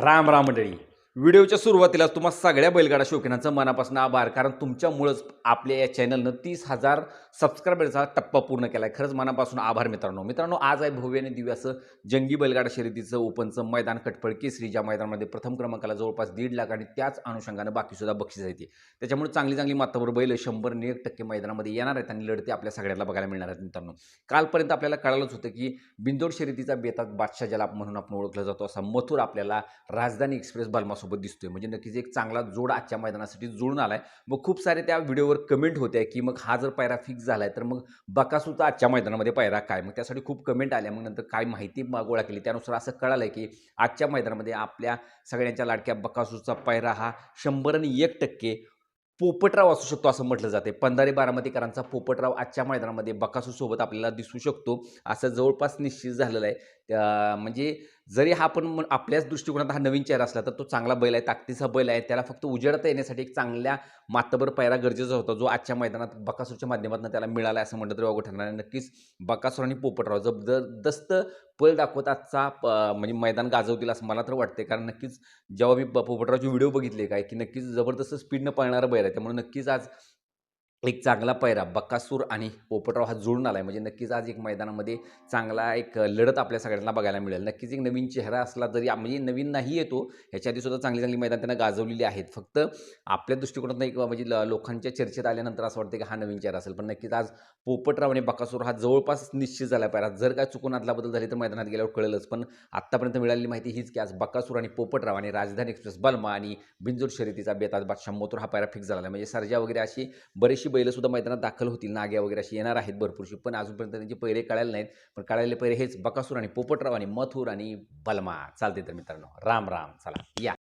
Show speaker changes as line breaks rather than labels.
राम राम मंडळी. व्हिडिओच्या सुरुवातीला तुम्हा सगळ्या बैलगाडा शौकीनांचं मनापासून आभार. कारण तुमच्यामुळंच आपल्या या चॅनलनं तीस हजार सबस्क्रायबरचा टप्पा पूर्ण केला आहे खरंच मनापासून आभार मित्रांनो. मित्रांनो आज आहे भव्य आणि दिव्याचं जंगी बैलगाडा शर्यतीचं ओपनचं मैदान कटपळ केसरी ज्या मैदानामध्ये प्रथम क्रमांकाला जवळपास दीड लाख आणि त्याच अनुषंगानं बाकीसुद्धा बक्षीस येते त्याच्यामुळे चांगली चांगली मातावर बैल शंभर आणि एक टक्के मैदानामध्ये येणार आहेत आणि लढते आपल्या सगळ्यांना बघायला मिळणार आहेत मित्रांनो. कालपर्यंत आपल्याला कळालंच होतं की बिंदोड शर्यतीचा बेतात बादशाह ज्याला म्हणून आपण ओळखला जातो असा मथुर आपल्याला राजधानी एक्सप्रेस बलमासोबत दिसतोय. म्हणजे नक्कीच एक चांगला जोड आजच्या मैदानासाठी जुळून आलाय. मग खूप सारे त्या व्हिडिओवर कमेंट होत्या की मग हा जर पायरा फिक्स झालाय तर मग बकासूचा आजच्या मैदानामध्ये पायरा काय? मग त्यासाठी खूप कमेंट आल्या. मग नंतर काय माहिती गोळा केली? त्यानुसार असं कळालं की आजच्या मैदानामध्ये आपल्या सगळ्यांच्या लाडक्या बकासूचा पायरा हा शंभर आणि एक टक्के पोपटराव असू शकतो असं म्हटलं जाते पंधारे बारामतीकरांचा पोपटराव आजच्या मैदानामध्ये बकासूसोबत आपल्याला दिसू शकतो. असं जवळपास निश्चित झालेलं आहे. म्हणजे जरी हा पण आपल्याच दृष्टिकोनात हा नवीन चेहरा असला तर तो चांगला बैल आहे ताकदीचा बैल आहे. त्याला फक्त उजेडता येण्यासाठी एक चांगल्या मातबर पायरा गरजेचा होता जो आजच्या मैदानात बकासूरच्या माध्यमातून त्याला मिळाला असं म्हटलं तरी वागू ठरणार आहे. नक्कीच बकासूर आणि पोपटराव जबरदस्त पल दाखवत आजचा प- म्हणजे मैदान गाजवतील असं मला तर वाटते कारण नक्कीच जेव्हा मी ब- पोपटरावचे व्हिडिओ बघितले काय की नक्कीच जबरदस्त स्पीडनं पळणारं बैल आहे. त्यामुळे नक्कीच आज एक चांगला पैरा बक्कासूर आणि पोपटराव हा जुळून आला आहे म्हणजे नक्कीच आज एक मैदानामध्ये चांगला एक लढत आपल्या सगळ्यांना बघायला मिळेल. नक्कीच एक नवीन चेहरा असला तरी म्हणजे नवीन नाही येतो ह्याच्या आधी सुद्धा चांगली चांगली मैदान त्यांना गाजवलेली आहेत. फक्त आपल्या दृष्टिकोनातून एक म्हणजे ल- लोकांच्या चर्चेत आल्यानंतर असं वाटतं की हा नवीन चेहरा असेल. पण नक्कीच आज पोपटराव आणि बकासूर हा जवळपास निश्चित झाला पायरा जर काय चुकून आदलाबदल झाली तर मैदानात गेल्यावर कळेलच. पण आत्तापर्यंत मिळालेली माहिती हीच की आज बकासूर आणि पोपटराव आणि राजधानी एक्सप्रेस बल्मा आणि बिंजोर शर्यतीचा बेताज बादशाह मोतूर हा पायरा फिक्स झाला. आहे. म्हणजे सर्जा वगैरे अशी बरेचशी बैलं सुद्धा मैदानात दाखल होतील. नाग्या वगैरे अशी येणार आहेत भरपूरशी. पण अजूनपर्यंत त्यांचे पैरे कळायला नाहीत. पण कळालेले पैरे हेच बकासूर आणि पोपटराव आणि मथुर आणि बलमा. चालते तर मित्रांनो. राम राम. चला. या.